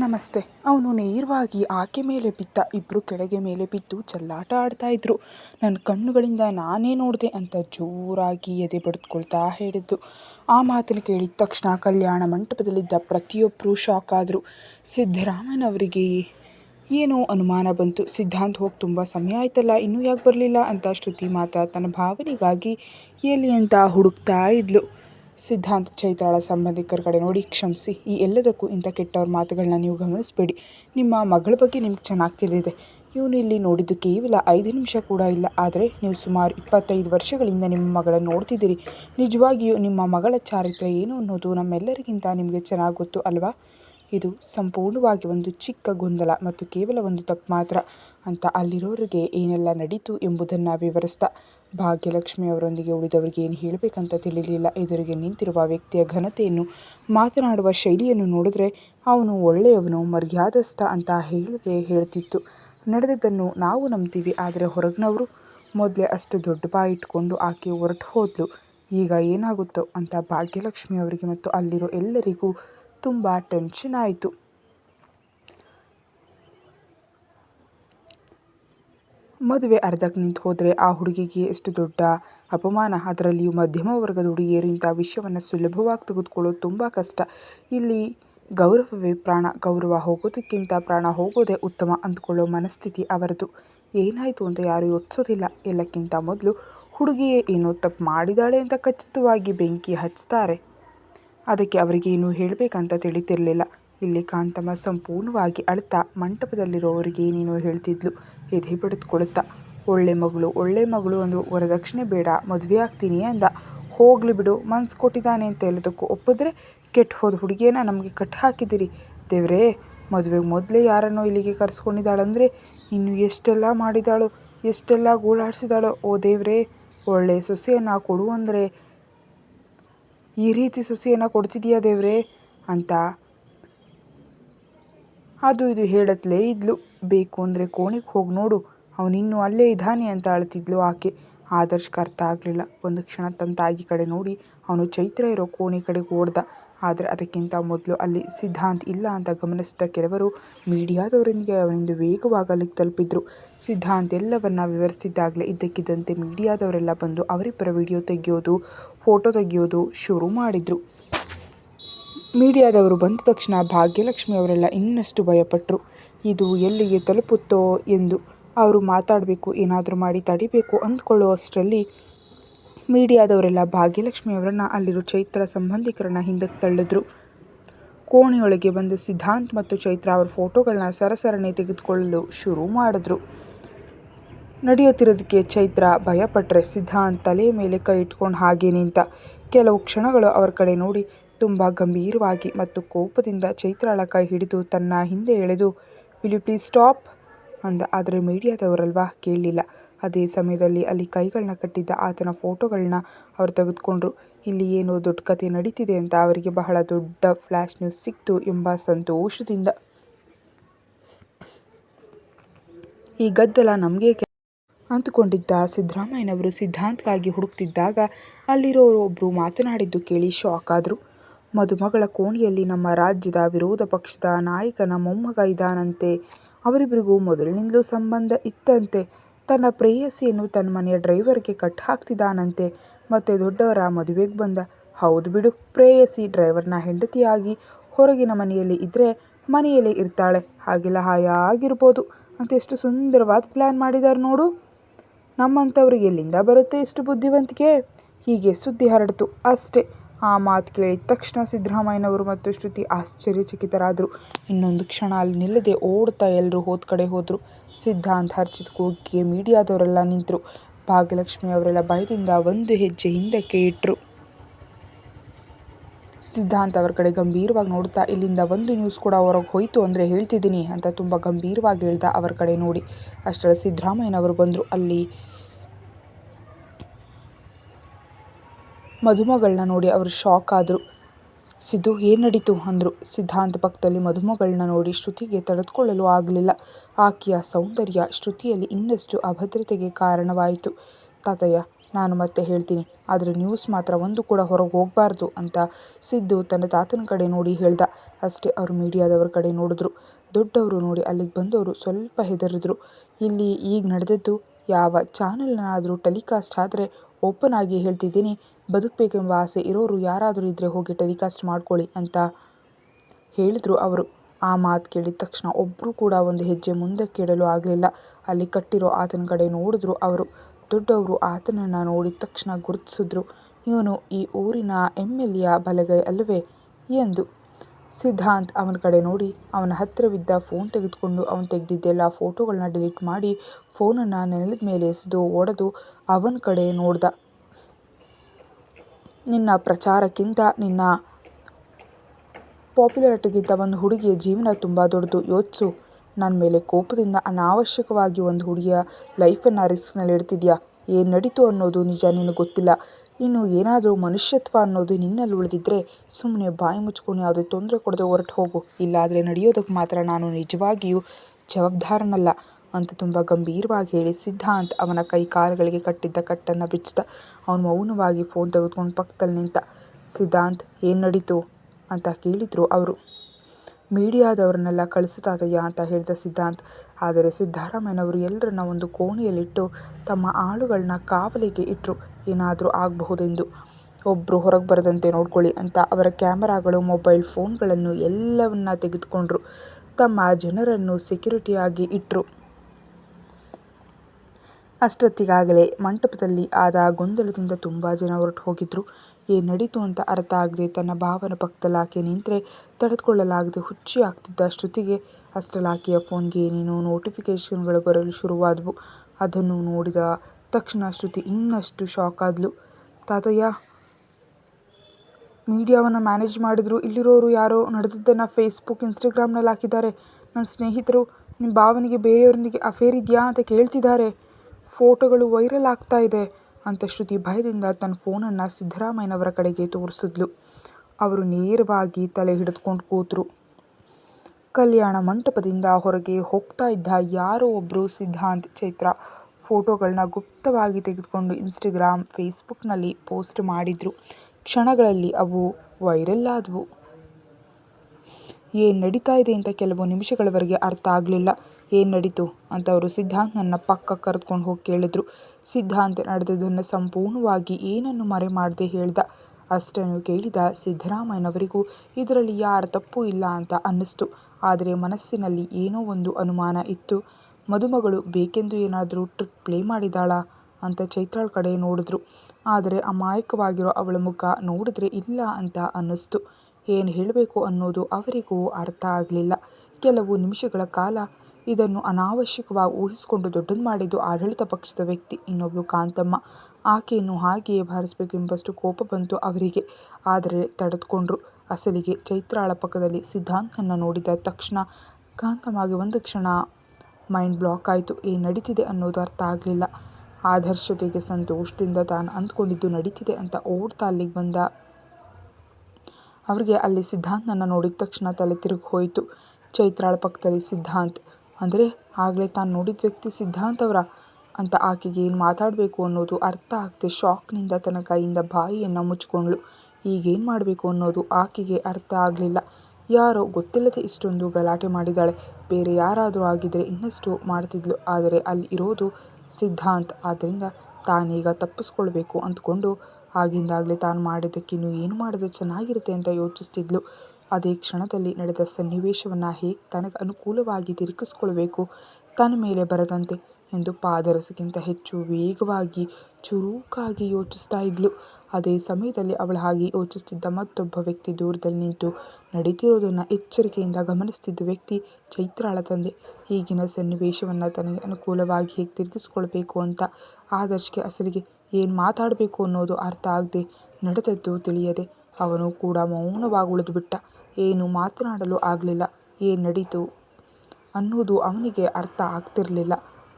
ನಮಸ್ತೆ. ಅವನು ನೇರವಾಗಿ ಆಕೆ ಮೇಲೆ ಬಿದ್ದ ಇಬ್ಬರು ಕೆಳಗೆ ಮೇಲೆ ಬಿದ್ದು ಚೆಲ್ಲಾಟ ಆಡ್ತಾ ಇದ್ರು. ನನ್ನ ಕಣ್ಣುಗಳಿಂದ ನಾನೇ ನೋಡಿದೆ ಅಂತ ಜೋರಾಗಿ ಎದೆ ಬಡಿದುಕೊಳ್ತಾ ಹೇಳಿದ್ದು. ಆ ಮಾತನ್ನು ಕೇಳಿದ ತಕ್ಷಣ ಕಲ್ಯಾಣ ಮಂಟಪದಲ್ಲಿದ್ದ ಪ್ರತಿಯೊಬ್ಬರೂ ಶಾಕ್ ಆದರು. ಸಿದ್ದರಾಮನವರಿಗೆ ಏನೋ ಅನುಮಾನ ಬಂತು. ಸಿದ್ಧಾಂತ್, ಹೋಗಿ ತುಂಬ ಸಮಯ ಆಯ್ತಲ್ಲ, ಇನ್ನೂ ಯಾಕೆ ಬರಲಿಲ್ಲ? ಅಂತ ಶ್ರುತಿ ಮಾತಾ ತನ್ನ ಭಾವನೆಗಾಗಿ ಎಲ್ಲಿ ಅಂತ ಹುಡುಕ್ತಾ ಇದ್ಲು. ಸಿದ್ಧಾಂತ್ ಚೈತ್ರಾಳ ಸಂಬಂಧಿಕರ ಕಡೆ ನೋಡಿ ಕ್ಷಮಿಸಿ. ಈ ಎಲ್ಲದಕ್ಕೂ ಇಂಥ ಕೆಟ್ಟವ್ರ ಮಾತುಗಳನ್ನ ನೀವು ಗಮನಿಸಬೇಡಿ. ನಿಮ್ಮ ಮಗಳ ಬಗ್ಗೆ ನಿಮ್ಗೆ ಚೆನ್ನಾಗಿ ತಿಳಿದಿದೆ. ಇವನು ಇಲ್ಲಿ ನೋಡಿದ್ದು ಕೇವಲ ಐದು ನಿಮಿಷ ಕೂಡ ಇಲ್ಲ. ಆದರೆ ನೀವು ಸುಮಾರು ಇಪ್ಪತ್ತೈದು ವರ್ಷಗಳಿಂದ ನಿಮ್ಮ ಮಗಳನ್ನು ನೋಡ್ತಿದ್ದೀರಿ. ನಿಜವಾಗಿಯೂ ನಿಮ್ಮ ಮಗಳ ಚಾರಿತ್ರ್ಯ ಏನು ಅನ್ನೋದು ನಮ್ಮೆಲ್ಲರಿಗಿಂತ ನಿಮಗೆ ಚೆನ್ನಾಗಿ ಗೊತ್ತು ಅಲ್ವಾ? ಇದು ಸಂಪೂರ್ಣವಾಗಿ ಒಂದು ಚಿಕ್ಕ ಗೊಂದಲ ಮತ್ತು ಕೇವಲ ಒಂದು ತಪ್ಪು ಮಾತ್ರ. ಅಂತ ಅಲ್ಲಿರೋರಿಗೆ ಏನೆಲ್ಲ ನಡೀತು ಎಂಬುದನ್ನು ವಿವರಿಸ್ತಾ ಭಾಗ್ಯಲಕ್ಷ್ಮಿ ಅವರೊಂದಿಗೆ ಉಳಿದವರಿಗೆ ಏನು ಹೇಳಬೇಕಂತ ತಿಳಿಲಿಲ್ಲ. ಎದುರಿಗೆ ನಿಂತಿರುವ ವ್ಯಕ್ತಿಯ ಘನತೆಯನ್ನು ಮಾತನಾಡುವ ಶೈಲಿಯನ್ನು ನೋಡಿದ್ರೆ ಅವನು ಒಳ್ಳೆಯವನು, ಮರ್ಯಾದಸ್ಥ ಅಂತ ಹೇಳದೆ ಹೇಳ್ತಿತ್ತು. ನಡೆದದ್ದನ್ನು ನಾವು ನಂಬ್ತೀವಿ, ಆದರೆ ಹೊರಗಿನವರು ಮೊದಲೇ ಅಷ್ಟು ದೊಡ್ಡ ಬಾಯಿ ಇಟ್ಕೊಂಡು ಆಕೆ ಹೊರಟು ಹೋದ್ಲು. ಈಗ ಏನಾಗುತ್ತೋ ಅಂತ ಭಾಗ್ಯಲಕ್ಷ್ಮಿ ಅವರಿಗೆ ಮತ್ತು ಅಲ್ಲಿರೋ ಎಲ್ಲರಿಗೂ ತುಂಬ ಟೆನ್ಷನ್ ಆಯಿತು. ಮದುವೆ ಅರ್ಧಕ್ಕೆ ನಿಂತು ಹೋದರೆ ಆ ಹುಡುಗಿಗೆ ಎಷ್ಟು ದೊಡ್ಡ ಅಪಮಾನ. ಅದರಲ್ಲಿಯೂ ಮಧ್ಯಮ ವರ್ಗದ ಹುಡುಗಿಯರು ಇಂಥ ವಿಷಯವನ್ನು ಸುಲಭವಾಗಿ ತೆಗೆದುಕೊಳ್ಳೋದು ತುಂಬ ಕಷ್ಟ. ಇಲ್ಲಿ ಗೌರವವೇ ಪ್ರಾಣ. ಗೌರವ ಹೋಗೋದಕ್ಕಿಂತ ಪ್ರಾಣ ಹೋಗೋದೇ ಉತ್ತಮ ಅಂದ್ಕೊಳ್ಳೋ ಮನಸ್ಥಿತಿ ಅವರದು. ಏನಾಯಿತು ಅಂತ ಯಾರೂ ಯೋಚಿಸೋದಿಲ್ಲ. ಎಲ್ಲಕ್ಕಿಂತ ಮೊದಲು ಹುಡುಗಿಯೇ ಏನೋ ತಪ್ಪು ಮಾಡಿದಾಳೆ ಅಂತ ಖಚಿತವಾಗಿ ಬೆಂಕಿ ಹಚ್ತಾರೆ. ಅದಕ್ಕೆ ಅವರಿಗೇನು ಹೇಳಬೇಕಂತ ತಿಳಿತಿರಲಿಲ್ಲ. ಇಲ್ಲಿ ಕಾಂತಮ್ಮ ಸಂಪೂರ್ಣವಾಗಿ ಅಳ್ತಾ ಮಂಟಪದಲ್ಲಿರೋವರಿಗೆ ಏನೇನೋ ಹೇಳ್ತಿದ್ಲು. ಎದೆ ಬಡಿದುಕೊಳ್ಳುತ್ತಾ, ಒಳ್ಳೆ ಮಗಳು ಒಳ್ಳೆ ಮಗಳು ಒಂದು ವರದಕ್ಷಿಣೆ ಬೇಡ, ಮದುವೆ ಆಗ್ತೀನಿ ಅಂದ. ಹೋಗ್ಲಿ ಬಿಡು, ಮನ್ಸು ಕೊಟ್ಟಿದ್ದಾನೆ ಅಂತ ಎಲ್ಲದಕ್ಕೂ ಒಪ್ಪಿದ್ರೆ ಕೆಟ್ಟು ಹೋದ ಹುಡುಗಿಯನ್ನ ನಮಗೆ ಕಟ್ಟು ಹಾಕಿದ್ದೀರಿ. ದೇವ್ರೇ, ಮದುವೆಗೆ ಮೊದಲೇ ಯಾರನ್ನೋ ಇಲ್ಲಿಗೆ ಕರೆಸ್ಕೊಂಡಿದ್ದಾಳಂದರೆ ಇನ್ನು ಎಷ್ಟೆಲ್ಲ ಮಾಡಿದಾಳು, ಎಷ್ಟೆಲ್ಲ ಗೋಳಾಡಿಸಿದಾಳೋ, ಓ ದೇವ್ರೇ, ಒಳ್ಳೆ ಸೊಸೆಯನ್ನು ಕೊಡು ಅಂದರೆ ಈ ರೀತಿ ಸೊಸೆಯನ್ನು ಕೊಡ್ತಿದೀಯಾ ದೇವ್ರೇ? ಅಂತ ಅದು ಇದು ಹೇಳತ್ಲೇ ಇದ್ಲು. ಬೇಕು ಅಂದರೆ ಕೋಣೆಗೆ ಹೋಗಿ ನೋಡು. ಅವನಿನ್ನೂ ಅಲ್ಲೇ ಇದ್ದಾನೆ ಅಂತ ಅಳ್ತಿದ್ಲು ಆಕೆ. ಆದರ್ಶಕ್ಕೆ ಅರ್ಥ ಆಗಲಿಲ್ಲ. ಒಂದು ಕ್ಷಣ ತನ್ನ ತಾಯಿ ಕಡೆ ನೋಡಿ ಅವನು ಚೈತ್ರ ಇರೋ ಕೋಣೆ ಕಡೆಗೆ ಓಡ್ದ. ಆದರೆ ಅದಕ್ಕಿಂತ ಮೊದಲು ಅಲ್ಲಿ ಸಿದ್ಧಾಂತ್ ಇಲ್ಲ ಅಂತ ಗಮನಿಸಿದ ಕೆಲವರು ಮೀಡಿಯಾದವರೊಂದಿಗೆ ಅವನಿಂದ ವೇಗವಾಗಿ ಅಲ್ಲಿಗೆ ತಲುಪಿದ್ರು. ಸಿದ್ಧಾಂತ್ ಎಲ್ಲವನ್ನ ವಿವರಿಸಿದ್ದಾಗಲೇ ಇದ್ದಕ್ಕಿದ್ದಂತೆ ಮೀಡಿಯಾದವರೆಲ್ಲ ಬಂದು ಅವರಿಬ್ಬರ ವಿಡಿಯೋ ತೆಗೆಯೋದು, ಫೋಟೋ ತೆಗೆಯೋದು ಶುರು ಮಾಡಿದರು. ಮೀಡಿಯಾದವರು ಬಂದ ತಕ್ಷಣ ಭಾಗ್ಯಲಕ್ಷ್ಮಿ ಅವರೆಲ್ಲ ಇನ್ನಷ್ಟು ಭಯಪಟ್ಟರು ಇದು ಎಲ್ಲಿಗೆ ತಲುಪುತ್ತೋ ಎಂದು ಅವರು ಮಾತಾಡಬೇಕು, ಏನಾದರೂ ಮಾಡಿ ತಡಿಬೇಕು ಅಂದ್ಕೊಳ್ಳುವಷ್ಟರಲ್ಲಿ ಮೀಡಿಯಾದವರೆಲ್ಲ ಭಾಗ್ಯಲಕ್ಷ್ಮಿ ಅವರನ್ನು ಅಲ್ಲಿರೋ ಚೈತ್ರ ಸಂಬಂಧಿಕರನ್ನ ಹಿಂದಕ್ಕೆ ತಳ್ಳಿದ್ರು. ಕೋಣೆಯೊಳಗೆ ಬಂದು ಸಿದ್ಧಾಂತ್ ಮತ್ತು ಚೈತ್ರ ಅವರ ಫೋಟೋಗಳನ್ನ ಸರಸರನೆ ತೆಗೆದುಕೊಳ್ಳಲು ಶುರು ಮಾಡಿದ್ರು. ನಡೆಯುತ್ತಿರೋದಕ್ಕೆ ಚೈತ್ರ ಭಯಪಟ್ಟರೆ ಸಿದ್ಧಾಂತ್ ತಲೆ ಮೇಲೆ ಕೈ ಇಟ್ಕೊಂಡು ಹಾಗೆ ನಿಂತ ಕೆಲವು ಕ್ಷಣಗಳು ಅವರ ಕಡೆ ನೋಡಿ ತುಂಬ ಗಂಭೀರವಾಗಿ ಮತ್ತು ಕೋಪದಿಂದ ಚೈತ್ರಾಳ ಕೈ ಹಿಡಿದು ತನ್ನ ಹಿಂದೆ ಎಳೆದು ವಿಲ್ ಯು ಪ್ಲೀಸ್ ಸ್ಟಾಪ್ ಅಂದ. ಆದರೆ ಮೀಡಿಯಾದವರಲ್ವಾ? ಕೇಳಲಿಲ್ಲ. ಅದೇ ಸಮಯದಲ್ಲಿ ಅಲ್ಲಿ ಕೈಗಳನ್ನ ಕಟ್ಟಿದ್ದ ಆತನ ಫೋಟೋಗಳನ್ನ ಅವರು ತೆಗೆದುಕೊಂಡ್ರು. ಇಲ್ಲಿ ಏನೋ ದೊಡ್ಡ ಕತೆ ನಡೀತಿದೆ ಅಂತ ಅವರಿಗೆ ಬಹಳ ದೊಡ್ಡ ಫ್ಲ್ಯಾಶ್ ನ್ಯೂಸ್ ಸಿಕ್ತು ಎಂಬ ಸಂತೋಷದಿಂದ. ಈ ಗದ್ದಲ ನಮಗೆ ಅಂದುಕೊಂಡಿದ್ದ ಸಿದ್ದರಾಮಯ್ಯನವರು ಸಿದ್ಧಾಂತಕ್ಕಾಗಿ ಹುಡುಕ್ತಿದ್ದಾಗ ಅಲ್ಲಿರೋರು ಒಬ್ಬರು ಮಾತನಾಡಿದ್ದು ಕೇಳಿ ಶಾಕ್ ಆದರು. ಮದುಮಗಳ ಕೋಣೆಯಲ್ಲಿ ನಮ್ಮ ರಾಜ್ಯದ ವಿರೋಧ ಪಕ್ಷದ ನಾಯಕನ ಮೊಮ್ಮಗ ಇದ್ದಾನಂತೆ. ಅವರಿಬ್ಬರಿಗೂ ಮೊದಲಿನಿಂದಲೂ ಸಂಬಂಧ ಇತ್ತಂತೆ. ತನ್ನ ಪ್ರೇಯಸಿಯನ್ನು ತನ್ನ ಮನೆಯ ಡ್ರೈವರ್ಗೆ ಕಟ್ ಹಾಕ್ತಿದ್ದಾನಂತೆ. ಮತ್ತೆ ದೊಡ್ಡವರ ಮದುವೆಗೆ ಬಂದ, ಹೌದು ಬಿಡು, ಪ್ರೇಯಸಿ ಡ್ರೈವರ್ನ ಹೆಂಡತಿಯಾಗಿ ಹೊರಗಿನ ಮನೆಯಲ್ಲಿ ಇದ್ದರೆ ಮನೆಯಲ್ಲೇ ಇರ್ತಾಳೆ. ಹಾಗೆಲ್ಲ ಹಾಯಾಗಿರ್ಬೋದು. ಅಂತ ಎಷ್ಟು ಸುಂದರವಾದ ಪ್ಲ್ಯಾನ್ ಮಾಡಿದ್ದಾರೆ ನೋಡು. ನಮ್ಮಂಥವ್ರಿಗೆ ಎಲ್ಲಿಂದ ಬರುತ್ತೆ ಎಷ್ಟು ಬುದ್ಧಿವಂತಿಕೆ? ಹೀಗೆ ಸುದ್ದಿ ಹರಡಿತು. ಅಷ್ಟೇ. ಆ ಮಾತು ಕೇಳಿದ ತಕ್ಷಣ ಸಿದ್ದರಾಮಯ್ಯನವರು ಮತ್ತು ಶ್ರುತಿ ಆಶ್ಚರ್ಯಚಕಿತರಾದರು. ಇನ್ನೊಂದು ಕ್ಷಣ ಅಲ್ಲಿ ನಿಲ್ಲದೆ ಓಡ್ತಾ ಎಲ್ಲರೂ ಹೋದ ಕಡೆ ಹೋದರು. ಸಿದ್ಧಾಂತ ಹರ್ಚಿದ ಕೂಗಿಗೆ ಮೀಡಿಯಾದವರೆಲ್ಲ ನಿಂತರು. ಭಾಗ್ಯಲಕ್ಷ್ಮಿ ಅವರೆಲ್ಲ ಭಯದಿಂದ ಒಂದು ಹೆಜ್ಜೆ ಹಿಂದಕ್ಕೆ ಇಟ್ಟರು ಸಿದ್ಧಾಂತ್ ಅವರ ಕಡೆ ಗಂಭೀರವಾಗಿ ನೋಡ್ತಾ ಇಲ್ಲಿಂದ ಒಂದು ನ್ಯೂಸ್ ಕೂಡ ಹೊರಗೆ ಹೋಯಿತು ಅಂದರೆ ಹೇಳ್ತಿದ್ದೀನಿ ಅಂತ ತುಂಬ ಗಂಭೀರವಾಗಿ ಹೇಳ್ತಾ ಅವರ ಕಡೆ ನೋಡಿ. ಅಷ್ಟರಲ್ಲಿ ಸಿದ್ದರಾಮಯ್ಯನವರು ಬಂದರು. ಅಲ್ಲಿ ಮದುಮಗಳನ್ನ ನೋಡಿ ಅವರು ಶಾಕ್ ಆದರು. ಸಿದ್ದು ಏನು ನಡೀತು ಅಂದರು. ಸಿದ್ಧಾಂತ ಪಕ್ಕದಲ್ಲಿ ಮದುಮಗಳನ್ನ ನೋಡಿ ಶ್ರುತಿಗೆ ತಡೆದುಕೊಳ್ಳಲು ಆಗಲಿಲ್ಲ. ಆಕೆಯ ಸೌಂದರ್ಯ ಶ್ರುತಿಯಲ್ಲಿ ಇನ್ನಷ್ಟು ಅಭದ್ರತೆಗೆ ಕಾರಣವಾಯಿತು. ತಾತಯ್ಯ, ನಾನು ಮತ್ತೆ ಹೇಳ್ತೀನಿ. ಆದರೆ ನ್ಯೂಸ್ ಮಾತ್ರ ಒಂದು ಕೂಡ ಹೊರಗೆ ಹೋಗಬಾರ್ದು ಅಂತ ಸಿದ್ದು ತನ್ನ ತಾತನ ಕಡೆ ನೋಡಿ ಹೇಳ್ದ. ಅಷ್ಟೇ ಅವರು ಮೀಡಿಯಾದವ್ರ ಕಡೆ ನೋಡಿದ್ರು. ದೊಡ್ಡವರು ನೋಡಿ ಅಲ್ಲಿಗೆ ಬಂದವರು ಸ್ವಲ್ಪ ಹೆದರಿದ್ರು. ಇಲ್ಲಿ ಈಗ ನಡೆದದ್ದು ಯಾವ ಚಾನಲ್ನಾದರೂ ಟೆಲಿಕಾಸ್ಟ್ ಆದರೆ ಓಪನ್ ಆಗಿ ಹೇಳ್ತಿದ್ದೀನಿ. ಬದುಕಬೇಕೆಂಬ ಆಸೆ ಇರೋರು ಯಾರಾದರೂ ಇದ್ದರೆ ಹೋಗಿ ಟೆಲಿಕಾಸ್ಟ್ ಮಾಡ್ಕೊಳ್ಳಿ ಅಂತ ಹೇಳಿದರು ಅವರು. ಆ ಮಾತು ಕೇಳಿದ ತಕ್ಷಣ ಒಬ್ಬರು ಕೂಡ ಒಂದು ಹೆಜ್ಜೆ ಮುಂದಕ್ಕೆ ಇಡಲು ಆಗಲಿಲ್ಲ. ಅಲ್ಲಿ ಕಟ್ಟಿರೋ ಆತನ ಕಡೆ ನೋಡಿದ್ರು ಅವರು. ದೊಡ್ಡವರು ಆತನನ್ನು ನೋಡಿದ ತಕ್ಷಣ ಗುರುತಿಸಿದ್ರು. ಇವನು ಈ ಊರಿನ ಎಂ ಎಲ್ ಎ ಬಲಗೈ ಅಲ್ಲವೇ ಎಂದು. ಸಿದ್ಧಾಂತ್ ಅವನ ಕಡೆ ನೋಡಿ ಅವನ ಹತ್ತಿರವಿದ್ದ ಫೋನ್ ತೆಗೆದುಕೊಂಡು ಅವನು ತೆಗೆದಿದ್ದೆಲ್ಲ ಫೋಟೋಗಳನ್ನ ಡಿಲೀಟ್ ಮಾಡಿ ಫೋನನ್ನು ನೆಲದ ಮೇಲೆ ಎಸೆದು ಒಡೆದು ಅವನ ಕಡೆ ನೋಡ್ದ. ನಿನ್ನ ಪ್ರಚಾರಕ್ಕಿಂತ ನಿನ್ನ ಪಾಪ್ಯುಲಾರಿಟಿಗಿಂತ ಒಂದು ಹುಡುಗಿಯ ಜೀವನ ತುಂಬ ದೊಡ್ಡದು. ಯೋಚಿಸು ನನ್ನ ಮೇಲೆ ಕೋಪದಿಂದ ಅನಾವಶ್ಯಕವಾಗಿ ಒಂದು ಹುಡುಗಿಯ ಲೈಫನ್ನು ರಿಸ್ಕ್ನಲ್ಲಿ ಇಡ್ತಿದ್ಯಾ? ಏನು ನಡೀತು ಅನ್ನೋದು ನಿಜ ನಿನಗೆ ಗೊತ್ತಿಲ್ಲ. ಇನ್ನು ಏನಾದರೂ ಮನುಷ್ಯತ್ವ ಅನ್ನೋದು ನಿನ್ನಲ್ಲಿ ಉಳಿದಿದ್ದರೆ ಸುಮ್ಮನೆ ಬಾಯಿ ಮುಚ್ಕೊಂಡು ಯಾವುದೇ ತೊಂದರೆ ಕೊಡದೆ ಹೊರಟು ಹೋಗು. ಇಲ್ಲಾದರೆ ನಡೆಯೋದಕ್ಕೆ ಮಾತ್ರ ನಾನು ನಿಜವಾಗಿಯೂ ಜವಾಬ್ದಾರನಲ್ಲ. ಅಂತ ತುಂಬ ಗಂಭೀರವಾಗಿ ಹೇಳಿ ಸಿದ್ಧಾಂತ್ ಅವನ ಕೈ ಕಾಲುಗಳಿಗೆ ಕಟ್ಟಿದ್ದ ಕಟ್ಟನ್ನು ಬಿಚ್ಚಿದ. ಅವನು ಮೌನವಾಗಿ ಫೋನ್ ತೆಗೆದುಕೊಂಡು ಪಕ್ಕದಲ್ಲಿ ನಿಂತ, ಸಿದ್ಧಾಂತ್, ಏನು ನಡೀತು? ಅಂತ ಕೇಳಿದರು ಅವರು. ಮೀಡಿಯಾದವ್ರನ್ನೆಲ್ಲ ಕಳಿಸುತ್ತಾದಯ್ಯ ಅಂತ ಹೇಳಿದ ಸಿದ್ಧಾಂತ್. ಆದರೆ ಸಿದ್ದರಾಮಯ್ಯನವರು ಎಲ್ಲರನ್ನ ಒಂದು ಕೋಣೆಯಲ್ಲಿಟ್ಟು ತಮ್ಮ ಆಳುಗಳನ್ನ ಕಾವಲಿಗೆ ಇಟ್ಟರು ಏನಾದರೂ ಆಗಬಹುದೆಂದು. ಒಬ್ಬರು ಹೊರಗೆ ಬರದಂತೆ ನೋಡ್ಕೊಳ್ಳಿ, ಅಂತ ಅವರ ಕ್ಯಾಮರಾಗಳು, ಮೊಬೈಲ್ ಫೋನ್ಗಳನ್ನು ಎಲ್ಲವನ್ನ ತೆಗೆದುಕೊಂಡ್ರು. ತಮ್ಮ ಜನರನ್ನು ಸೆಕ್ಯೂರಿಟಿಯಾಗಿ ಇಟ್ಟರು ಅಷ್ಟೊತ್ತಿಗಾಗಲೇ ಮಂಟಪದಲ್ಲಿ ಆದ ಗೊಂದಲದಿಂದ ತುಂಬ ಜನ ಹೊರಟು ಹೋಗಿದ್ರು ಏನು ನಡೀತು ಅಂತ ಅರ್ಥ ಆಗದೆ ತನ್ನ ಭಾವನ ಆಕೆ ನಿಂತರೆ ತಡೆದುಕೊಳ್ಳಲಾಗದೆ ಹುಚ್ಚಿ ಆಗ್ತಿದ್ದ ಶ್ರುತಿಗೆ ಅಷ್ಟಲಾಕೆಯ ಆಕೆಯ ಫೋನ್ಗೆ ಏನೇನೋ ನೋಟಿಫಿಕೇಶನ್ಗಳು ಬರಲು ಶುರುವಾದವು. ಅದನ್ನು ನೋಡಿದ ತಕ್ಷಣ ಶ್ರುತಿ ಇನ್ನಷ್ಟು ಶಾಕ್ ಆದಳು ತಾತಯ್ಯ, ಮೀಡಿಯಾವನ್ನು ಮ್ಯಾನೇಜ್ ಮಾಡಿದ್ರು ಇಲ್ಲಿರೋರು ಯಾರೋ ನಡೆದಿದ್ದನ್ನು ಫೇಸ್ಬುಕ್, ಇನ್ಸ್ಟಾಗ್ರಾಮ್ನಲ್ಲಿ ಹಾಕಿದ್ದಾರೆ. ನನ್ನ ಸ್ನೇಹಿತರು ನಿಮ್ಮ ಭಾವನಿಗೆ ಬೇರೆಯವರೊಂದಿಗೆ ಅಫೇರ್ ಇದೆಯಾ ಅಂತ ಕೇಳ್ತಿದ್ದಾರೆ. ಫೋಟೋಗಳು ವೈರಲ್ ಆಗ್ತಾ ಇದೆ ಅಂತ ಶ್ರುತಿ ಭಯದಿಂದ ತನ್ನ ಫೋನನ್ನು ಸಿದ್ದರಾಮಯ್ಯನವರ ಕಡೆಗೆ ತೋರಿಸಿದ್ಲು. ಅವರು ನೇರವಾಗಿ ತಲೆ ಹಿಡಿದುಕೊಂಡು ಕೂತರು. ಕಲ್ಯಾಣ ಮಂಟಪದಿಂದ ಹೊರಗೆ ಹೋಗ್ತಾ ಇದ್ದ ಯಾರೋ ಒಬ್ಬರು ಸಿದ್ಧಾಂತ್ ಚೈತ್ರ ಫೋಟೋಗಳನ್ನ ಗುಪ್ತವಾಗಿ ತೆಗೆದುಕೊಂಡು ಇನ್ಸ್ಟಾಗ್ರಾಮ್, ಫೇಸ್ಬುಕ್ನಲ್ಲಿ ಪೋಸ್ಟ್ ಮಾಡಿದರು. ಕ್ಷಣಗಳಲ್ಲಿ ಅವು ವೈರಲ್ ಆದವು. ಏನು ನಡೀತಾ ಇದೆ ಅಂತ ಕೆಲವು ನಿಮಿಷಗಳವರೆಗೆ ಅರ್ಥ ಆಗಲಿಲ್ಲ. ಏನು ನಡೀತು? ಅಂತ ಅವರು ಸಿದ್ಧಾಂತನನ್ನ ಪಕ್ಕ ಕರೆದುಕೊಂಡು ಹೋಗಿ ಕೇಳಿದ್ರು. ಸಿದ್ಧಾಂತ್ ನಡೆದದನ್ನು ಸಂಪೂರ್ಣವಾಗಿ ಏನನ್ನು ಮರೆ ಮಾಡದೆ ಹೇಳ್ದ? ಅಷ್ಟನ್ನು ಕೇಳಿದ ಸಿದ್ದರಾಮಯ್ಯನವರಿಗೂ ಇದರಲ್ಲಿ ಯಾರ ತಪ್ಪು ಇಲ್ಲ ಅಂತ ಅನ್ನಿಸ್ತು. ಆದರೆ ಮನಸ್ಸಿನಲ್ಲಿ ಏನೋ ಒಂದು ಅನುಮಾನ ಇತ್ತು. ಮದುಮಗಳು ಬೇಕೆಂದು ಏನಾದರೂ ಟ್ರಿಕ್ ಪ್ಲೇ ಮಾಡಿದಾಳಾ? ಅಂತ ಚೈತ್ರಾಳ್ ಕಡೆ ನೋಡಿದ್ರು. ಆದರೆ ಅಮಾಯಕವಾಗಿರೋ ಅವಳ ಮುಖ ನೋಡಿದ್ರೆ ಇಲ್ಲ ಅಂತ ಅನ್ನಿಸ್ತು. ಏನು ಹೇಳಬೇಕು ಅನ್ನೋದು ಅವರಿಗೂ ಅರ್ಥ ಆಗಲಿಲ್ಲ. ಕೆಲವು ನಿಮಿಷಗಳ ಕಾಲ ಇದನ್ನು ಅನಾವಶ್ಯಕವಾಗಿ ಊಹಿಸಿಕೊಂಡು ದೊಡ್ಡದು ಮಾಡಿದ್ದು ಆಡಳಿತ ಪಕ್ಷದ ವ್ಯಕ್ತಿ ಇನ್ನೊಬ್ಬಳು ಕಾಂತಮ್ಮ. ಆಕೆಯನ್ನು ಹಾಗೆಯೇ ಬಾರಿಸಬೇಕೆಂಬಷ್ಟು ಕೋಪ ಬಂತು ಅವರಿಗೆ. ಆದರೆ ತಡೆದುಕೊಂಡ್ರು. ಅಸಲಿಗೆ ಚೈತ್ರಾಳ ಪಕ್ಕದಲ್ಲಿ ಸಿದ್ಧಾಂತನ ನೋಡಿದ ತಕ್ಷಣ ಕಾಂತಮ್ಮಗೆ ಒಂದು ಕ್ಷಣ ಮೈಂಡ್ ಬ್ಲಾಕ್ ಆಯಿತು. ಏನು ನಡೀತಿದೆ ಅನ್ನೋದು ಅರ್ಥ ಆಗಲಿಲ್ಲ. ಆದರ್ಶತೆಗೆ ಸಂತೋಷದಿಂದ ತಾನು ಅಂದ್ಕೊಂಡಿದ್ದು ನಡೀತಿದೆ ಅಂತ ಓಡ್ತಾ ಅಲ್ಲಿಗೆ ಬಂದ ಅವ್ರಿಗೆ ಅಲ್ಲಿ ಸಿದ್ಧಾಂತನ ನೋಡಿದ ತಕ್ಷಣ ತಲೆ ತಿರುಗಿ ಹೋಯಿತು. ಚೈತ್ರಾಳ ಪಕ್ಕದಲ್ಲಿ ಸಿದ್ಧಾಂತ್. ಅಂದರೆ ಆಗಲೇ ತಾನು ನೋಡಿದ ವ್ಯಕ್ತಿ ಸಿದ್ಧಾಂತ್ ಅವರ? ಅಂತ ಆಕೆಗೆ ಏನು ಮಾತಾಡಬೇಕು ಅನ್ನೋದು ಅರ್ಥ ಆಗದೆ ಶಾಕ್ನಿಂದ ತನ್ನ ಕೈಯಿಂದ ಬಾಯಿಯನ್ನು ಮುಚ್ಕೊಂಡ್ಳು. ಈಗೇನು ಮಾಡಬೇಕು ಅನ್ನೋದು ಆಕೆಗೆ ಅರ್ಥ ಆಗಲಿಲ್ಲ. ಯಾರೋ ಗೊತ್ತಿಲ್ಲದೆ ಇಷ್ಟೊಂದು ಗಲಾಟೆ ಮಾಡಿದ್ದಾಳೆ ಬೇರೆ ಯಾರಾದರೂ ಆಗಿದ್ದರೆ ಇನ್ನಷ್ಟು ಮಾಡ್ತಿದ್ಲು. ಆದರೆ ಅಲ್ಲಿ ಇರೋದು ಸಿದ್ಧಾಂತ್. ಆದ್ದರಿಂದ ತಾನೀಗ ತಪ್ಪಿಸ್ಕೊಳ್ಬೇಕು ಅಂದ್ಕೊಂಡು ಆಗಿಂದಾಗಲೇ ತಾನು ಮಾಡಿದ್ದಕ್ಕಿನ್ನು ಏನು ಮಾಡಿದ್ರೆ ಚೆನ್ನಾಗಿರುತ್ತೆ ಅಂತ ಯೋಚಿಸ್ತಿದ್ಲು. ಅದೇ ಕ್ಷಣದಲ್ಲಿ ನಡೆದ ಸನ್ನಿವೇಶವನ್ನು ಹೇಗೆ ತನಗೆ ಅನುಕೂಲವಾಗಿ ತಿರುಗಿಸ್ಕೊಳ್ಬೇಕು, ತನ್ನ ಮೇಲೆ ಬರದಂತೆ ಎಂದು ಪಾದರಸಕ್ಕಿಂತ ಹೆಚ್ಚು ವೇಗವಾಗಿ ಚುರುಕಾಗಿ ಯೋಚಿಸ್ತಾ ಇದ್ಲು. ಅದೇ ಸಮಯದಲ್ಲಿ ಅವಳ ಹಾಗೆ ಯೋಚಿಸ್ತಿದ್ದ ಮತ್ತೊಬ್ಬ ವ್ಯಕ್ತಿ ದೂರದಲ್ಲಿ ನಿಂತು ನಡೀತಿರೋದನ್ನು ಎಚ್ಚರಿಕೆಯಿಂದ ಗಮನಿಸ್ತಿದ್ದ ವ್ಯಕ್ತಿ ಚೈತ್ರಾಳ ತಂದೆ. ಈಗಿನ ಸನ್ನಿವೇಶವನ್ನು ತನಗೆ ಅನುಕೂಲವಾಗಿ ಹೇಗೆ ತಿರುಗಿಸ್ಕೊಳ್ಬೇಕು ಅಂತ ಆದರ್ಶ್ಗೆ, ಅಸಲಿಗೆ ಏನು ಮಾತಾಡಬೇಕು ಅನ್ನೋದು ಅರ್ಥ ಆಗದೆ ನಡೆದದ್ದು ತಿಳಿಯದೆ. ಅವನು ಕೂಡ ಮೌನವಾಗಿ ಉಳಿದುಬಿಟ್ಟ ಏನು ಮಾತನಾಡಲು ಆಗಲಿಲ್ಲ. ಏನು ನಡೀತು ಅನ್ನೋದು ಅವನಿಗೆ ಅರ್ಥ ಆಗ್ತಿರಲಿಲ್ಲ.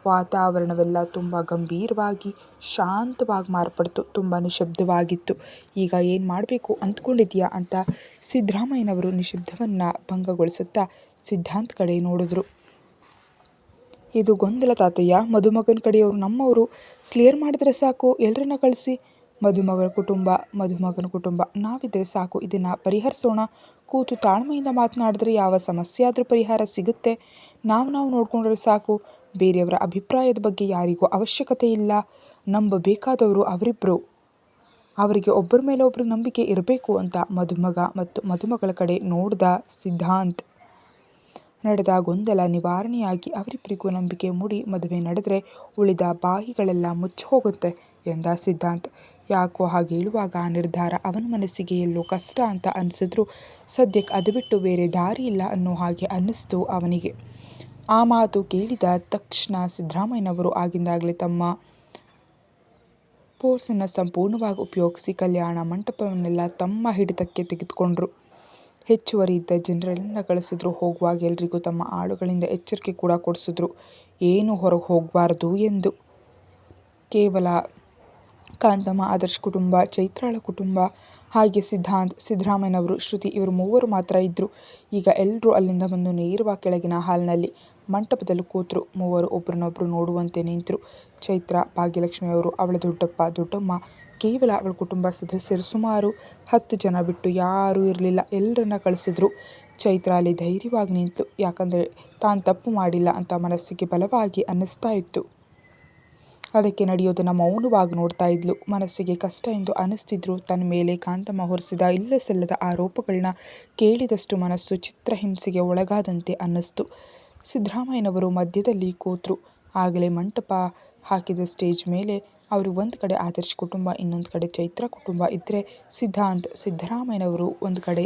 ವಾತಾವರಣವೆಲ್ಲ ತುಂಬ ಗಂಭೀರವಾಗಿ ಶಾಂತವಾಗಿ ಮಾರ್ಪಡ್ತು. ತುಂಬ ನಿಶಬ್ದವಾಗಿತ್ತು ಈಗ ಏನು ಮಾಡಬೇಕು ಅಂದ್ಕೊಂಡಿದ್ಯಾ ಅಂತ ಸಿದ್ದರಾಮಯ್ಯನವರು ನಿಶಬ್ದವನ್ನು ಭಂಗಗೊಳಿಸುತ್ತಾ ಸಿದ್ಧಾಂತ್ ಕಡೆ ನೋಡಿದ್ರು. ಇದು ಗೊಂದಲ ತಾತಯ್ಯ. ಮದುಮಗನ ಕಡೆಯವರು ನಮ್ಮವರು ಕ್ಲಿಯರ್ ಮಾಡಿದ್ರೆ ಸಾಕು ಎಲ್ಲರನ್ನ ಕಳಿಸಿ. ಮದುಮಗಳ ಕುಟುಂಬ, ಮದುಮಗನ ಕುಟುಂಬ, ನಾವಿದ್ರೆ ಸಾಕು, ಇದನ್ನು ಪರಿಹರಿಸೋಣ. ಕೂತು ತಾಳ್ಮೆಯಿಂದ ಮಾತನಾಡಿದ್ರೆ ಯಾವ ಸಮಸ್ಯೆ ಆದರೂ ಪರಿಹಾರ ಸಿಗುತ್ತೆ. ನಾವು ನಾವು ನೋಡಿಕೊಂಡ್ರೆ ಸಾಕು. ಬೇರೆಯವರ ಅಭಿಪ್ರಾಯದ ಬಗ್ಗೆ ಯಾರಿಗೂ ಅವಶ್ಯಕತೆ ಇಲ್ಲ. ನಂಬಬೇಕಾದವರು ಅವರಿಬ್ಬರು ಅವರಿಗೆ ಒಬ್ಬರ ಮೇಲೆ ಒಬ್ಬರು ನಂಬಿಕೆ ಇರಬೇಕು ಅಂತ ಮದುಮಗ ಮತ್ತು ಮದುಮಗಳ ಕಡೆ ನೋಡಿದ ಸಿದ್ಧಾಂತ್. ನಡೆದ ಗೊಂದಲ ನಿವಾರಣೆಯಾಗಿ ಅವರಿಬ್ಬರಿಗೂ ನಂಬಿಕೆ ಮೂಡಿ ಮದುವೆ ನಡೆದರೆ ಉಳಿದ ಬಾಯಿಗಳೆಲ್ಲ ಮುಚ್ಚಿ ಹೋಗುತ್ತೆ ಎಂದ ಸಿದ್ಧಾಂತ್. ಯಾಕೋ ಹಾಗೆ ಆ ನಿರ್ಧಾರ ಅವನ ಮನಸ್ಸಿಗೆ ಎಲ್ಲೋ ಕಷ್ಟ ಅಂತ ಅನಿಸಿದ್ರು ಸದ್ಯಕ್ಕೆ ಅದು ಬಿಟ್ಟು ಬೇರೆ ದಾರಿ ಇಲ್ಲ ಅನ್ನೋ ಹಾಗೆ ಅನ್ನಿಸ್ತು ಅವನಿಗೆ. ಆ ಮಾತು ಕೇಳಿದ ತಕ್ಷಣ ಸಿದ್ದರಾಮಯ್ಯನವರು ಆಗಿಂದಾಗಲೇ ತಮ್ಮ ಪೋರ್ಸನ್ನು ಸಂಪೂರ್ಣವಾಗಿ ಉಪಯೋಗಿಸಿ ಕಲ್ಯಾಣ ಮಂಟಪವನ್ನೆಲ್ಲ ತಮ್ಮ ಹಿಡಿತಕ್ಕೆ ತೆಗೆದುಕೊಂಡ್ರು. ಹೆಚ್ಚುವರಿ ಇದ್ದ ಜನರೆಲ್ಲ ಕಳಿಸಿದ್ರು. ಹೋಗುವಾಗ ಎಲ್ರಿಗೂ ತಮ್ಮ ಆಳುಗಳಿಂದ ಎಚ್ಚರಿಕೆ ಕೂಡ ಕೊಡಿಸಿದ್ರು. ಏನು ಹೊರಗೆ ಹೋಗಬಾರ್ದು ಎಂದು. ಕೇವಲ ಕಾಂತಮ್ಮ, ಆದರ್ಶ್ ಕುಟುಂಬ, ಚೈತ್ರಾಳ ಕುಟುಂಬ, ಹಾಗೆ ಸಿದ್ಧಾಂತ್ ಸಿದ್ದರಾಮಯ್ಯನವರು ಶ್ರುತಿ ಇವರು ಮೂವರು ಮಾತ್ರ ಇದ್ದರು ಈಗ ಎಲ್ಲರೂ ಅಲ್ಲಿಂದ ಬಂದು ನೇರವಾಗಿ ಕೆಳಗಿನ ಹಾಲ್ನಲ್ಲಿ ಮಂಟಪದಲ್ಲಿ ಕೂತರು. ಮೂವರು ಒಬ್ರನ್ನೊಬ್ಬರು ನೋಡುವಂತೆ ನಿಂತರು. ಚೈತ್ರ ಭಾಗ್ಯಲಕ್ಷ್ಮಿಯವರು ಅವಳ ದೊಡ್ಡಪ್ಪ, ದೊಡ್ಡಮ್ಮ ಕೇವಲ ಅವಳ ಕುಟುಂಬ ಸದಸ್ಯರು ಸುಮಾರು ಹತ್ತು ಜನ ಬಿಟ್ಟು ಯಾರೂ ಇರಲಿಲ್ಲ. ಎಲ್ಲರನ್ನ ಕಳಿಸಿದ್ರು. ಚೈತ್ರ ಅಲ್ಲಿ ಧೈರ್ಯವಾಗಿ ನಿಂತು, ಯಾಕಂದರೆ ತಾನು ತಪ್ಪು ಮಾಡಿಲ್ಲ ಅಂತ ಮನಸ್ಸಿಗೆ ಬಲವಾಗಿ ಅನ್ನಿಸ್ತಾ ಇತ್ತು. ಅದಕ್ಕೆ ನಡೆಯೋದನ್ನು ಮೌನವಾಗಿ ನೋಡ್ತಾ ಇದ್ಲು. ಮನಸ್ಸಿಗೆ ಕಷ್ಟ ಎಂದು ಅನಿಸ್ತಿದ್ರು ತನ್ನ ಮೇಲೆ ಕಾಂತಮ್ಮ ಹೊರಿಸಿದ ಇಲ್ಲ ಸಲ್ಲದ ಆರೋಪಗಳನ್ನ ಕೇಳಿದಷ್ಟು ಮನಸ್ಸು ಚಿತ್ರಹಿಂಸೆಗೆ ಒಳಗಾದಂತೆ ಅನ್ನಿಸ್ತು. ಸಿದ್ದರಾಮಯ್ಯನವರು ಮಧ್ಯದಲ್ಲಿ ಕೂತರು. ಆಗಲೇ ಮಂಟಪ ಹಾಕಿದ ಸ್ಟೇಜ್ ಮೇಲೆ ಅವರು ಒಂದು ಕಡೆ ಆದರ್ಶ್ ಕುಟುಂಬ, ಇನ್ನೊಂದು ಕಡೆ ಚೈತ್ರ ಕುಟುಂಬ ಇದ್ದರೆ ಸಿದ್ಧಾಂತ್, ಸಿದ್ದರಾಮಯ್ಯನವರು ಒಂದು ಕಡೆ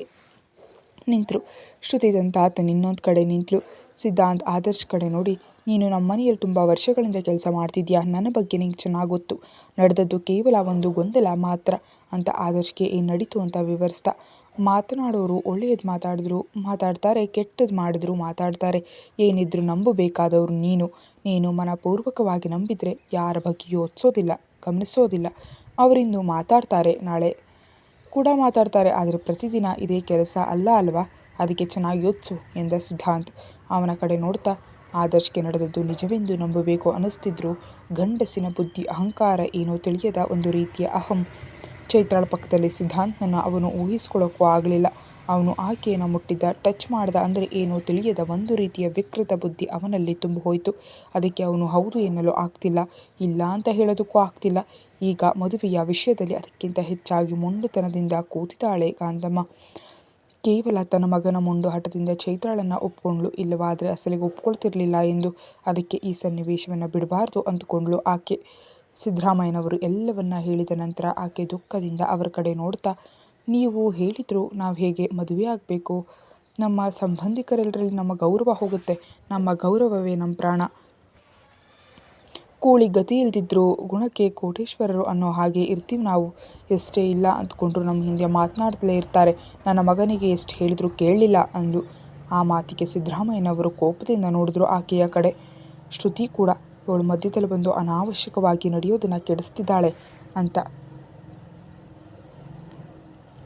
ನಿಂತರು. ಶ್ರುತಿ ತಾತನ ಇನ್ನೊಂದು ಕಡೆ ನಿಂತಳು ಸಿದ್ಧಾಂತ್, ಆದರ್ಶ್ ಕಡೆ ನೋಡಿ, ನೀನು ನಮ್ಮ ಮನೆಯಲ್ಲಿ ತುಂಬ ವರ್ಷಗಳಿಂದ ಕೆಲಸ ಮಾಡ್ತಿದ್ಯಾ? ನನ್ನ ಬಗ್ಗೆ ನಿಂಗೆ ಚೆನ್ನಾಗಿ ಗೊತ್ತು. ನಡೆದದ್ದು ಕೇವಲ ಒಂದು ಗೊಂದಲ ಮಾತ್ರ ಅಂತ ಆದರ್ಶ್ಗೆ ಏನು ನಡೀತು ಅಂತ ವಿವರಿಸ್ದ ಮಾತನಾಡೋರು ಒಳ್ಳೆಯದು ಮಾತಾಡಿದ್ರು, ಮಾತಾಡ್ತಾರೆ ಕೆಟ್ಟದ್ದು ಮಾಡಿದ್ರು ಮಾತಾಡ್ತಾರೆ. ಏನಿದ್ರು ನಂಬಬೇಕಾದವರು ನೀನು. ನೀನು ಮನಪೂರ್ವಕವಾಗಿ ನಂಬಿದರೆ ಯಾರ ಬಗ್ಗೆ ಯೋಚಿಸೋದಿಲ್ಲ ಗಮನಿಸೋದಿಲ್ಲ. ಅವರಿಂದು ಮಾತಾಡ್ತಾರೆ, ನಾಳೆ ಕೂಡ ಮಾತಾಡ್ತಾರೆ, ಆದರೆ ಪ್ರತಿದಿನ ಇದೇ ಕೆಲಸ ಅಲ್ಲ ಅಲ್ವಾ? ಅದಕ್ಕೆ ಚೆನ್ನಾಗಿ ಯೋಚಿಸು ಎಂದ ಸಿದ್ಧಾಂತ್. ಅವನ ಕಡೆ ನೋಡ್ತಾ, ಆದರ್ಶ್ಗೆ ನಡೆದದ್ದು ನಿಜವೆಂದು ನಂಬಬೇಕು ಅನ್ನಿಸ್ತಿದ್ರು. ಗಂಡಸಿನ ಬುದ್ಧಿ, ಅಹಂಕಾರ ಏನೋ ತಿಳಿಯದ ಒಂದು ರೀತಿಯ ಅಹಂ. ಚೈತ್ರಾಳ ಪಕ್ಕದಲ್ಲಿ ಸಿದ್ಧಾಂತನ ಅವನು ಊಹಿಸಿಕೊಳ್ಳೋಕ್ಕೂ ಆಗಲಿಲ್ಲ. ಅವನು ಆಕೆಯನ್ನು ಮುಟ್ಟಿದ್ದ, ಟಚ್ ಮಾಡಿದ ಅಂದರೆ ಏನೋ ತಿಳಿಯದ ಒಂದು ರೀತಿಯ ವಿಕೃತ ಬುದ್ಧಿ ಅವನಲ್ಲಿ ತುಂಬಿ ಹೋಯಿತು. ಅದಕ್ಕೆ ಅವನು, ಹೌದು ಎನ್ನಲು ಆಗ್ತಿಲ್ಲ, ಇಲ್ಲ ಅಂತ ಹೇಳೋದಕ್ಕೂ ಆಗ್ತಿಲ್ಲ. ಈಗ ಮದುವೆಯ ವಿಷಯದಲ್ಲಿ ಅದಕ್ಕಿಂತ ಹೆಚ್ಚಾಗಿ ಮುಂಡುತನದಿಂದ ಕೂತಿದ್ದಾಳೆ ಗಾಂಧಮ್ಮ ಕೇವಲ ತನ್ನ ಮಗನ ಮೊಂಡು ಹಠದಿಂದ ಚೈತ್ರಾಳನ್ನು ಒಪ್ಕೊಂಡ್ಳು, ಇಲ್ಲವಾದರೆ ಅಸಲಿಗೆ ಒಪ್ಕೊಳ್ತಿರ್ಲಿಲ್ಲ ಎಂದು. ಅದಕ್ಕೆ ಈ ಸನ್ನಿವೇಶವನ್ನು ಬಿಡಬಾರ್ದು ಅಂದುಕೊಂಡ್ಳು ಆಕೆ. ಸಿದ್ದರಾಮಯ್ಯನವರು ಎಲ್ಲವನ್ನ ಹೇಳಿದ ನಂತರ ಆಕೆ ದುಃಖದಿಂದ ಅವರ ಕಡೆ ನೋಡ್ತಾ, ನೀವು ಹೇಳಿದ್ರು ನಾವು ಹೇಗೆ ಮದುವೆ ಆಗಬೇಕು? ನಮ್ಮ ಸಂಬಂಧಿಕರೆಲ್ಲರಲ್ಲಿ ನಮ್ಮ ಗೌರವ ಹೋಗುತ್ತೆ, ನಮ್ಮ ಗೌರವವೇ ನಮ್ಮ ಪ್ರಾಣ. ಕೂಳಿ ಗತಿ ಇಲ್ದಿದ್ರು ಗುಣಕ್ಕೆ ಕೋಟೇಶ್ವರರು ಅನ್ನೋ ಹಾಗೆ ಇರ್ತೀವಿ ನಾವು. ಎಷ್ಟೇ ಇಲ್ಲ ಅಂದ್ಕೊಂಡ್ರು ನಮ್ಮ ಹಿಂದೆ ಮಾತನಾಡ್ತಲೇ ಇರ್ತಾರೆ. ನನ್ನ ಮಗನಿಗೆ ಎಷ್ಟು ಹೇಳಿದ್ರು ಕೇಳಲಿಲ್ಲ ಅಂದು ಆ ಮಾತಿಗೆ ಸಿದ್ದರಾಮಯ್ಯನವರು ಕೋಪದಿಂದ ನೋಡಿದ್ರು ಆಕೆಯ ಕಡೆ. ಶ್ರುತಿ ಕೂಡ ಇವಳು ಮಧ್ಯದಲ್ಲಿ ಬಂದು ಅನಾವಶ್ಯಕವಾಗಿ ನಡೆಯೋದನ್ನು ಕೆಡಿಸ್ತಿದ್ದಾಳೆ ಅಂತ.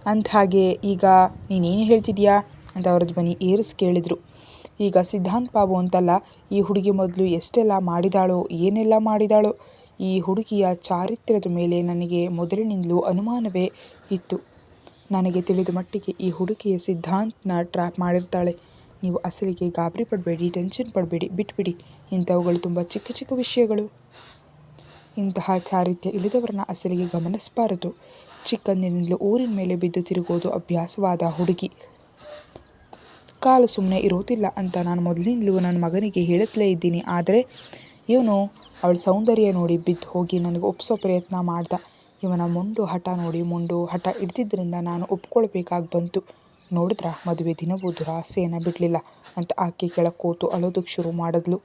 ಅಂದ್ಹಾಗೆ ಈಗ ನೀನೇನು ಹೇಳ್ತಿದ್ಯಾ? ಅಂತ ಅವರ ಧ್ವನಿ ಏರಿಸಿ ಕೇಳಿದರು. ಈಗ ಸಿದ್ಧಾಂತ್ ಬಾಬು ಅಂತಲ್ಲ, ಈ ಹುಡುಗಿ ಮೊದಲು ಎಷ್ಟೆಲ್ಲ ಮಾಡಿದಾಳೋ, ಏನೆಲ್ಲ ಮಾಡಿದಾಳೋ, ಈ ಹುಡುಗಿಯ ಚಾರಿತ್ರ್ಯದ ಮೇಲೆ ನನಗೆ ಮೊದಲಿನಿಂದಲೂ ಅನುಮಾನವೇ ಇತ್ತು. ನನಗೆ ತಿಳಿದ ಮಟ್ಟಿಗೆ ಈ ಹುಡುಗಿಯ ಸಿದ್ಧಾಂತನ ಟ್ರ್ಯಾಪ್ ಮಾಡಿರ್ತಾಳೆ. ನೀವು ಅಸಲಿಗೆ ಗಾಬರಿ ಪಡಬೇಡಿ ಟೆನ್ಷನ್ ಪಡಬೇಡಿ, ಬಿಟ್ಬಿಡಿ. ಇಂಥವುಗಳು ತುಂಬ ಚಿಕ್ಕ ಚಿಕ್ಕ ವಿಷಯಗಳು. ಇಂತಹ ಚಾರಿತ್ರ್ಯ ಇಳಿದವರನ್ನ ಅಸಲಿಗೆ ಗಮನಿಸಬಾರದು. ಚಿಕ್ಕಂದಿನಿಂದಲೂ ಊರಿನ ಮೇಲೆ ಬಿದ್ದು ತಿರುಗೋದು ಅಭ್ಯಾಸವಾದ ಹುಡುಗಿ. ಕಾಲು ಸುಮ್ಮನೆ ಇರೋದಿಲ್ಲ ಅಂತ ನಾನು ಮೊದಲಿಂದಲೂ ನನ್ನ ಮಗನಿಗೆ ಹೇಳುತ್ತಲೇ ಇದ್ದೀನಿ. ಆದರೆ ಇವನು ಅವಳ ಸೌಂದರ್ಯ ನೋಡಿ ಬಿದ್ದು ಹೋಗಿ ನನಗೆ ಒಪ್ಪಿಸೋ ಪ್ರಯತ್ನ ಮಾಡ್ದ. ಇವನ ಮೊಂಡು ಹಠ ನೋಡಿ ಮೊಂಡು ಹಠ ಹಿಡ್ದಿದ್ದರಿಂದ ನಾನು ಒಪ್ಕೊಳ್ಬೇಕಾಗಿ ಬಂತು. ನೋಡಿದ್ರ ಮದುವೆ ದಿನವೂ ದುರಾಸೆಯನ್ನು ಬಿಡಲಿಲ್ಲ ಅಂತ ಆಕೆ ಕೆಳಗೆ ಕೂತು ಅಳೋದಕ್ಕೆ ಶುರು ಮಾಡಿದ್ಲು.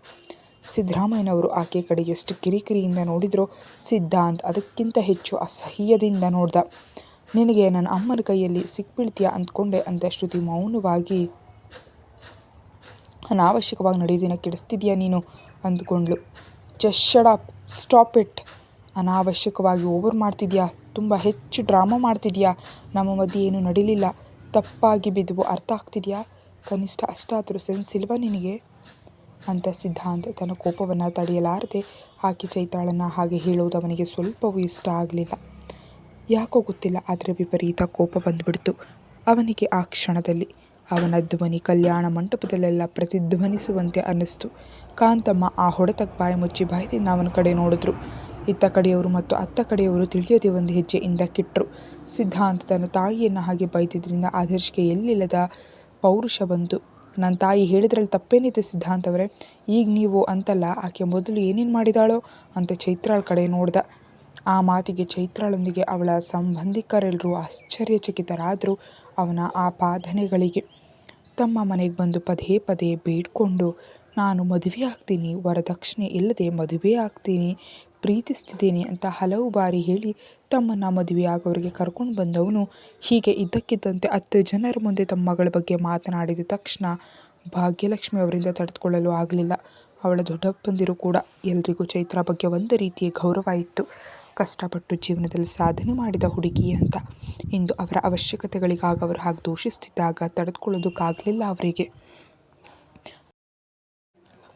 ಸಿದ್ದರಾಮಯ್ಯನವರು ಆಕೆ ಕಡೆ ಎಷ್ಟು ಕಿರಿಕಿರಿಯಿಂದ ನೋಡಿದ್ರೋ ಸಿದ್ಧಾಂತ್ ಅದಕ್ಕಿಂತ ಹೆಚ್ಚು ಅಸಹ್ಯದಿಂದ ನೋಡ್ದ. ನಿನಗೆ ನನ್ನ ಅಮ್ಮನ ಕೈಯಲ್ಲಿ ಸಿಕ್ಬೀಳ್ತೀಯ ಅಂದ್ಕೊಂಡೆ ಅಂತ ಶ್ರುತಿ ಮೌನವಾಗಿ. ಅನಾವಶ್ಯಕವಾಗಿ ನಡೆಯೋದಿನ ಕೆಡಿಸ್ತಿದ್ಯಾ ನೀನು? ಅಂದ್ಕೊಂಡ್ಳು ಜಸ್ಟ್ ಅಪ್, ಸ್ಟಾಪ್ ಇಟ್. ಅನಾವಶ್ಯಕವಾಗಿ ಓವರ್ ಮಾಡ್ತಿದ್ಯಾ? ತುಂಬ ಹೆಚ್ಚು ಡ್ರಾಮಾ ಮಾಡ್ತಿದ್ಯಾ? ನಮ್ಮ ಮಧ್ಯೆ ಏನೂ ನಡೀಲಿಲ್ಲ. ತಪ್ಪಾಗಿ ಬಿದ್ದವು ಅರ್ಥ ಆಗ್ತಿದೆಯಾ? ಕನಿಷ್ಠ ಅಷ್ಟಾದರೂ ಸೆನ್ಸಿಲ್ವ ನಿನಗೆ? ಅಂತ ಸಿದ್ಧಾಂತ ತನ್ನ ಕೋಪವನ್ನು ತಡೆಯಲಾರದೆ ಆಕೆ ಚೈತಾಳನ್ನು ಹಾಗೆ ಹೇಳೋದು ಅವನಿಗೆ ಸ್ವಲ್ಪವೂ ಇಷ್ಟ ಆಗಲಿಲ್ಲ. ಯಾಕೋ ಗೊತ್ತಿಲ್ಲ, ಆದರೆ ವಿಪರೀತ ಕೋಪ ಬಂದುಬಿಡ್ತು ಅವನಿಗೆ ಆ ಕ್ಷಣದಲ್ಲಿ. ಅವನ ಧ್ವನಿ ಕಲ್ಯಾಣ ಮಂಟಪದಲ್ಲೆಲ್ಲ ಪ್ರತಿಧ್ವನಿಸುವಂತೆ ಅನ್ನಿಸ್ತು. ಕಾಂತಮ್ಮ ಆ ಹೊಡೆತಕ್ಕೆ ಬಾಯಿ ಮುಚ್ಚಿ ಬಾಯ್ದಿಂದ ಅವನ ಕಡೆ ನೋಡಿದ್ರು. ಇತ್ತ ಕಡೆಯವರು ಮತ್ತು ಅತ್ತ ಕಡೆಯವರು ತಿಳಿಯದೆ ಒಂದು ಹೆಜ್ಜೆ ಹಿಂದಕ್ಕಿಟ್ರು ಸಿದ್ಧಾಂತ್ ತನ್ನ ತಾಯಿಯನ್ನು ಹಾಗೆ ಬೈದಿದ್ದರಿಂದ ಆದರ್ಶ್ಗೆ ಎಲ್ಲಿಲ್ಲದ ಪೌರುಷ ಬಂತು. ನನ್ನ ತಾಯಿ ಹೇಳಿದ್ರಲ್ಲಿ ತಪ್ಪೇನಿದೆ ಸಿದ್ಧಾಂತ್ ಅವರೇ? ಈಗ ನೀವು ಅಂತಲ್ಲ, ಆಕೆ ಮೊದಲು ಏನೇನು ಮಾಡಿದಾಳೋ ಅಂತ ಚೈತ್ರಾಳ ಕಡೆ ನೋಡ್ದ. ಆ ಮಾತಿಗೆ ಚೈತ್ರಾಳೊಂದಿಗೆ ಅವಳ ಸಂಬಂಧಿಕರೆಲ್ಲರೂ ಆಶ್ಚರ್ಯಚಕಿತರಾದರು ಅವನ ಆ ಪಾದನೆಗಳಿಗೆ. ತಮ್ಮ ಮನೆಗೆ ಬಂದು ಪದೇ ಪದೇ ಬೇಡ್ಕೊಂಡು, ನಾನು ಮದುವೆ ಆಗ್ತೀನಿ, ವರದಕ್ಷಿಣೆ ಇಲ್ಲದೆ ಮದುವೆ ಆಗ್ತೀನಿ ಪ್ರೀತಿಸ್ತಿದ್ದೀನಿ ಅಂತ ಹಲವು ಬಾರಿ ಹೇಳಿ ತಮ್ಮನ್ನು ಮದುವೆಯಾಗೋರಿಗೆ ಕರ್ಕೊಂಡು ಬಂದವನು ಹೀಗೆ ಇದ್ದಕ್ಕಿದ್ದಂತೆ ಹತ್ತು ಜನರ ಮುಂದೆ ತಮ್ಮ ಮಗಳ ಬಗ್ಗೆ ಮಾತನಾಡಿದ ತಕ್ಷಣ ಭಾಗ್ಯಲಕ್ಷ್ಮಿ ಅವರಿಂದ ತಡೆದುಕೊಳ್ಳಲು ಆಗಲಿಲ್ಲ. ಅವಳ ದೊಡ್ಡಪ್ಪಂದಿರು ಕೂಡ ಎಲ್ರಿಗೂ ಚೈತ್ರ ಬಗ್ಗೆ ಒಂದು ರೀತಿಯ ಗೌರವ ಇತ್ತು. ಕಷ್ಟಪಟ್ಟು ಜೀವನದಲ್ಲಿ ಸಾಧನೆ ಮಾಡಿದ ಹುಡುಗಿ ಅಂತ. ಇಂದು ಅವರ ಅವಶ್ಯಕತೆಗಳಿಗಾಗಿ ಅವರು ಹಾಗೆ ದೂಷಿಸ್ತಿದ್ದಾಗ ತಡೆದುಕೊಳ್ಳೋದಕ್ಕಾಗಲಿಲ್ಲ ಅವರಿಗೆ.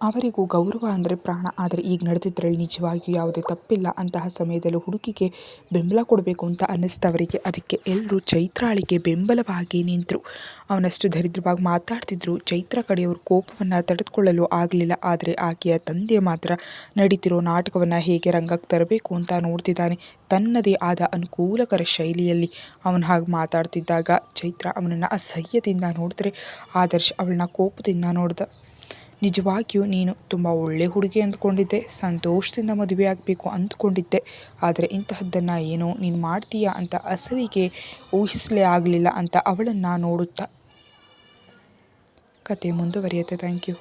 ಅವರಿಗೂ ಗೌರವ ಅಂದರೆ ಪ್ರಾಣ. ಆದರೆ ಈಗ ನಡೆದಿದ್ದರಲ್ಲಿ ನಿಜವಾಗಿಯೂ ಯಾವುದೇ ತಪ್ಪಿಲ್ಲ. ಅಂತಹ ಸಮಯದಲ್ಲಿ ಹುಡುಗಿಗೆ ಬೆಂಬಲ ಕೊಡಬೇಕು ಅಂತ ಅನ್ನಿಸ್ತವರಿಗೆ ಅದಕ್ಕೆ ಎಲ್ಲರೂ ಚೈತ್ರಾಳಿಗೆ ಬೆಂಬಲವಾಗಿ ನಿಂತರು. ಅವನಷ್ಟು ದರಿದ್ರವಾಗಿ ಮಾತಾಡ್ತಿದ್ರು. ಚೈತ್ರ ಕಡೆಯವರು ಕೋಪವನ್ನು ತಡೆದುಕೊಳ್ಳಲು ಆಗಲಿಲ್ಲ. ಆದರೆ ಆಕೆಯ ತಂದೆ ಮಾತ್ರ ನಡೀತಿರೋ ನಾಟಕವನ್ನು ಹೇಗೆ ರಂಗಕ್ಕೆ ತರಬೇಕು ಅಂತ ನೋಡ್ತಿದ್ದಾನೆ. ತನ್ನದೇ ಆದ ಅನುಕೂಲಕರ ಶೈಲಿಯಲ್ಲಿ ಅವನು ಹಾಗೆ ಮಾತಾಡ್ತಿದ್ದಾಗ ಚೈತ್ರ ಅವನನ್ನು ಅಸಹ್ಯದಿಂದ ನೋಡಿದ್ರೆ ಆದರ್ಶ್ ಅವಳನ್ನ ಕೋಪದಿಂದ ನೋಡ್ದ. ನಿಜವಾಗಿಯೂ ನೀನು ತುಂಬ ಒಳ್ಳೆ ಹುಡುಗಿ ಅಂದ್ಕೊಂಡಿದ್ದೆ, ಸಂತೋಷದಿಂದ ಮದುವೆ ಆಗಬೇಕು ಅಂದ್ಕೊಂಡಿದ್ದೆ. ಆದರೆ ಇಂತಹದ್ದನ್ನು ಏನೋ ನೀನು ಮಾಡ್ತೀಯ ಅಂತ ಅಸಲಿಗೆ ಊಹಿಸಲೇ ಆಗಲಿಲ್ಲ ಅಂತ ಅವಳನ್ನು ನೋಡುತ್ತಾ. ಕತೆ ಮುಂದುವರಿಯುತ್ತೆ. Thank you